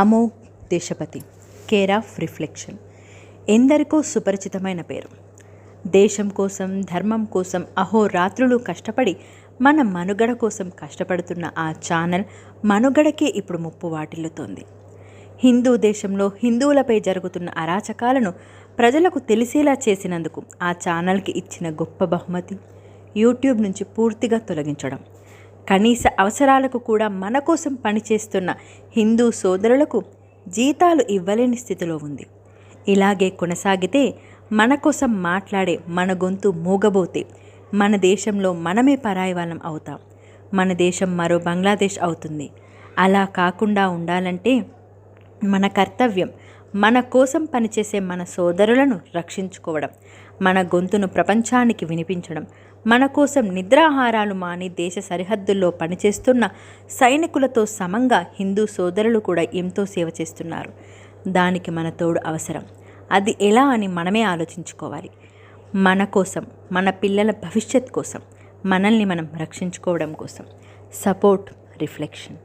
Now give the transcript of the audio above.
Amogh Deshapathi care of reflection. ఎందరికో సుపరిచితమైన పేరు. దేశం కోసం ధర్మం కోసం అహోరాత్రులు కష్టపడి మన మనుగడ కోసం కష్టపడుతున్న ఆ ఛానల్ మనుగడకే ఇప్పుడు ముప్పు వాటిల్లుతోంది. హిందూ దేశంలో హిందువులపై జరుగుతున్న అరాచకాలను ప్రజలకు తెలిసేలా చేసినందుకు ఆ ఛానల్కి ఇచ్చిన గొప్ప బహుమతి యూట్యూబ్ నుంచి పూర్తిగా తొలగించడం. కనీస అవసరాలకు కూడా మన కోసం పనిచేస్తున్న హిందూ సోదరులకు జీతాలు ఇవ్వలేని స్థితిలో ఉంది. ఇలాగే కొనసాగితే మన కోసం మాట్లాడే మన గొంతు మూగబోతే మన దేశంలో మనమే పరాయి వాళ్ళం అవుతాం. మన దేశం మరో బంగ్లాదేశ్ అవుతుంది. అలా కాకుండా ఉండాలంటే మన కర్తవ్యం మన కోసం పనిచేసే మన సోదరులను రక్షించుకోవడం మన గొంతును ప్రపంచానికి వినిపించడం మన కోసం నిద్రాహారాలు మాని దేశ సరిహద్దుల్లో పనిచేస్తున్న సైనికులతో సమంగా హిందూ సోదరులు కూడా ఎంతో సేవ చేస్తున్నారు. దానికి మన తోడు అవసరం. అది ఎలా అని మనమే ఆలోచించుకోవాలి. మన కోసం మన పిల్లల భవిష్యత్ కోసం మనల్ని మనం రక్షించుకోవడం కోసం. Support reflection.